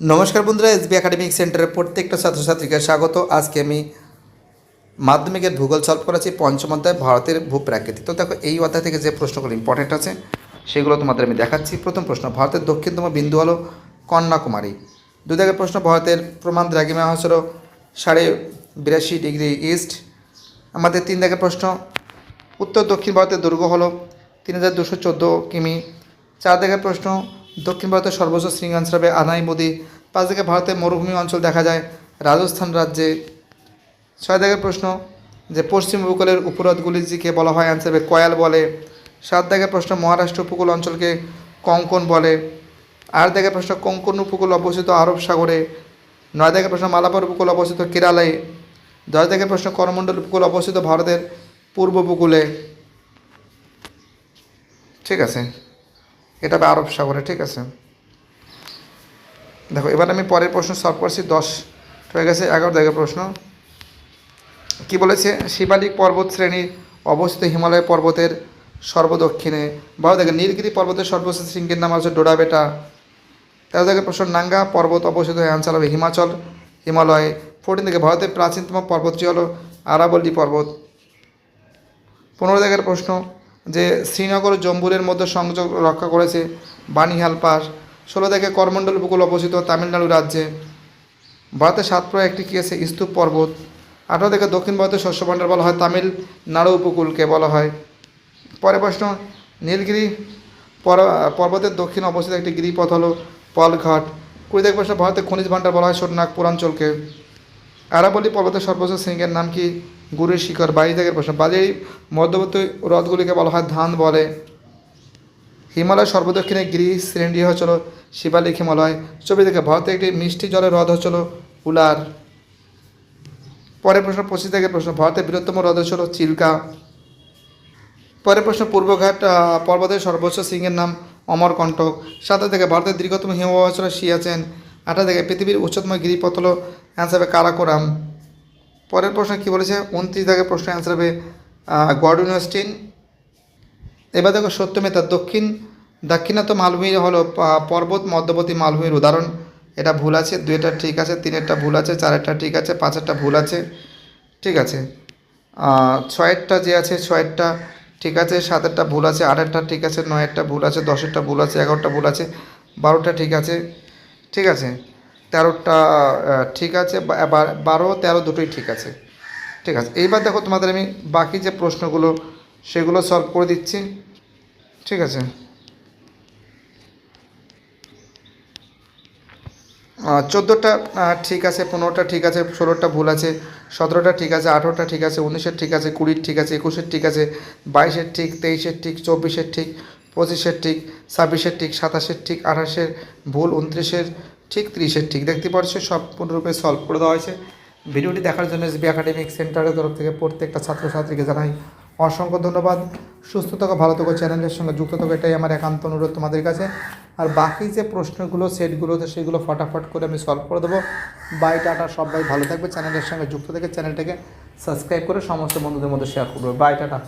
নমস্কার বন্ধুরা SB academic সেন্টারের প্রত্যেকটা ছাত্রছাত্রীকে স্বাগত। আজকে আমি মাধ্যমিকের ভূগোল সলভ করেছি পঞ্চম অধ্যায়, ভারতের ভূপ্রাকৃতি। তো দেখো, এই অধ্যায় থেকে যে প্রশ্নগুলো ইম্পর্টেন্ট আছে, সেগুলো তোমাদের আমি দেখাচ্ছি। প্রথম প্রশ্ন, ভারতের দক্ষিণতম বিন্দু হলো কন্যাকুমারী। দু দাগের প্রশ্ন, ভারতের প্রমাণ দ্রাঘিমা হচ্ছিল সাড়ে বিরাশি ডিগ্রি ইস্ট। আমাদের তিন দাগের প্রশ্ন, উত্তর দক্ষিণ ভারতের দুর্গ হলো তিন হাজার দুশো চোদ্দ কিমি। চার দিকের প্রশ্ন দক্ষিণ ভারতের সর্বোচ্চ হবে আনাই নদী পাঁচ দিকে ভারতের মরুভূমি অঞ্চল দেখা যায় রাজস্থান রাজ্যে। ছয় দিকের প্রশ্ন, যে পশ্চিম উপকূলের উপহ্রদগুলিকে বলা হয় অ্যান্সার হবে কয়াল বলে। সাত দিকের প্রশ্ন, মহারাষ্ট্র উপকূল অঞ্চলকে কঙ্কন বলে। আট দিকের প্রশ্ন, কঙ্কন উপকূল অবস্থিত আরব সাগরে। নয় দিকের প্রশ্ন, মালাবার উপকূল অবস্থিত কেরালায়। দশ দিকের প্রশ্ন, করমণ্ডল উপকূল অবস্থিত ভারতের পূর্ব উপকূলে। ঠিক আছে। এটা হবে আরব সাগরে, ঠিক আছে? দেখো, এবার আমি পরের প্রশ্ন সলভ করছি, দশ হয়ে গেছে, এগারো দাগের প্রশ্ন। কি বলেছে? শিবালিক পর্বত শ্রেণি অবস্থিত হিমালয় পর্বতের সর্বদক্ষিণে। বারো দেখে, নীলগিরি পর্বতের সর্বোচ্চ শৃঙ্গের নাম হচ্ছে ডোডাবেটা। তেরো থেকে প্রশ্ন, নাঙ্গা পর্বত অবস্থিত অঞ্চল হবে হিমাচল, হিমালয়। ফোরটিন থেকে ভারতের প্রাচীনতম পর্বতটি হলো আরাবল্লী পর্বত। পনেরো থেকে প্রশ্ন যে শ্রীনগর জম্বুরের মধ্যে সংযোগ রক্ষা করেছে বানিহাল পাস ষোলো থেকে করমণ্ডল উপকূল অবস্থিত তামিলনাড়ু রাজ্যে। ভারতের সাতপুরে একটি কী আছে? স্তূপ পর্বত। আঠারো থেকে দক্ষিণ ভারতের শস্য ভাণ্ডার বলা হয়, তামিলনাড়ু উপকূলকে বলা হয়। পরে প্রশ্ন, নীলগিরি পর- পর্বতের দক্ষিণে অবস্থিত একটি গিরিপথ হলো পলঘাট। কুড়ি থেকে প্রশ্ন ভারতের খনিজ ভাণ্ডার বলা হয় সোননাগপুর অঞ্চলকে আরাবল্লী পর্বতের সর্বোচ্চ শৃঙ্গের নাম কি? গুরুর শিখর বাইশ থেকে প্রশ্ন বালির মধ্যবর্তী হ্রদগুলিকে বলা হয় ধান বলে। হিমালয় সর্বদক্ষিণে গিরি শ্রেণি হচ্ছিল শিবালিক হিমালয়। ছবি থেকে ভারতে একটি মিষ্টি জলের হ্রদ হচ্ছিল উলার। পরের প্রশ্ন, পঁচিশ থেকে প্রশ্ন, ভারতের বৃহত্তম হ্রদ হচ্ছিল চিল্কা। পরের প্রশ্ন, পূর্বঘাট পর্বতের সর্বোচ্চ সিংহের নাম অমরকণ্টক। সাথে থেকে ভারতের দীর্ঘতম হিমবাহ হচ্ছিল সিয়াচেন। আটা থেকে পৃথিবীর উচ্চতম গিরিপথ হলো অ্যান্সার কারাকোরাম। পরের প্রশ্ন কী বলেছে? উনত্রিশ থেকে প্রশ্ন অ্যান্সার হবে গর্ডুনস্টিন এবার দেখো সত্যমেতা দক্ষিণ, দাক্ষিণাত্য মালভূমি হলো পর্বত মধ্যবর্তী মালভূমির উদাহরণ। এটা ভুল আছে, দুইটা ঠিক আছে, তিনেরটা ভুল আছে, চারেরটা ঠিক আছে, পাঁচেরটা ভুল আছে, ঠিক আছে। ছয়েরটা যে আছে, ছয়েরটা ঠিক আছে, সাতেরটা ভুল আছে, আটেরটা ঠিক আছে, নয়েরটা ভুল আছে, দশেরটা ভুল আছে, এগারোটা ভুল আছে, বারোটা ঠিক আছে ঠিক আছে। তেরোটা ঠিক আছে বারো, তেরো দুটোই ঠিক আছে। ঠিক আছে, এইবার দেখো তোমাদের আমি বাকি যে প্রশ্নগুলো, সেগুলো সলভ করে দিচ্ছি। ঠিক আছে? চোদ্দোটা ঠিক আছে, পনেরোটা ঠিক আছে, ষোলোটা ভুল আছে, সতেরোটা ঠিক আছে, আঠেরোটা ঠিক আছে, উনিশের ঠিক আছে, কুড়ির ঠিক আছে, একুশের ঠিক আছে, বাইশের ঠিক, তেইশের ঠিক, চব্বিশের ঠিক, পঁচিশের ঠিক, ছাব্বিশের ঠিক, সাতাশের ঠিক, আঠাশের ভুল, উনত্রিশের ঠিক তিরিশের ঠিক দেখতে পাচ্ছ সম্পূর্ণরূপে সলভ করে দেওয়া হয়েছে। ভিডিওটি দেখার জন্য এসবি একাডেমিক সেন্টারের তরফ থেকে প্রত্যেকটা ছাত্রছাত্রীকে জানাই অসংখ্য ধন্যবাদ। সুস্থ থাকো, ভালো থাকো, চ্যানেলের সঙ্গে যুক্ত থাকো, এটাই আমার একান্ত অনুরোধ তোমাদের কাছে। আর বাকি যে প্রশ্নগুলো, সেটগুলো তো সেগুলো ফটাফট করে আমি সলভ করে দেবো। বাই টাটা, সবাই ভালো থাকবে, চ্যানেলের সঙ্গে যুক্ত থেকে চ্যানেলটাকে সাবস্ক্রাইব করে সমস্ত বন্ধুদের মধ্যে শেয়ার করবে। Bye tata.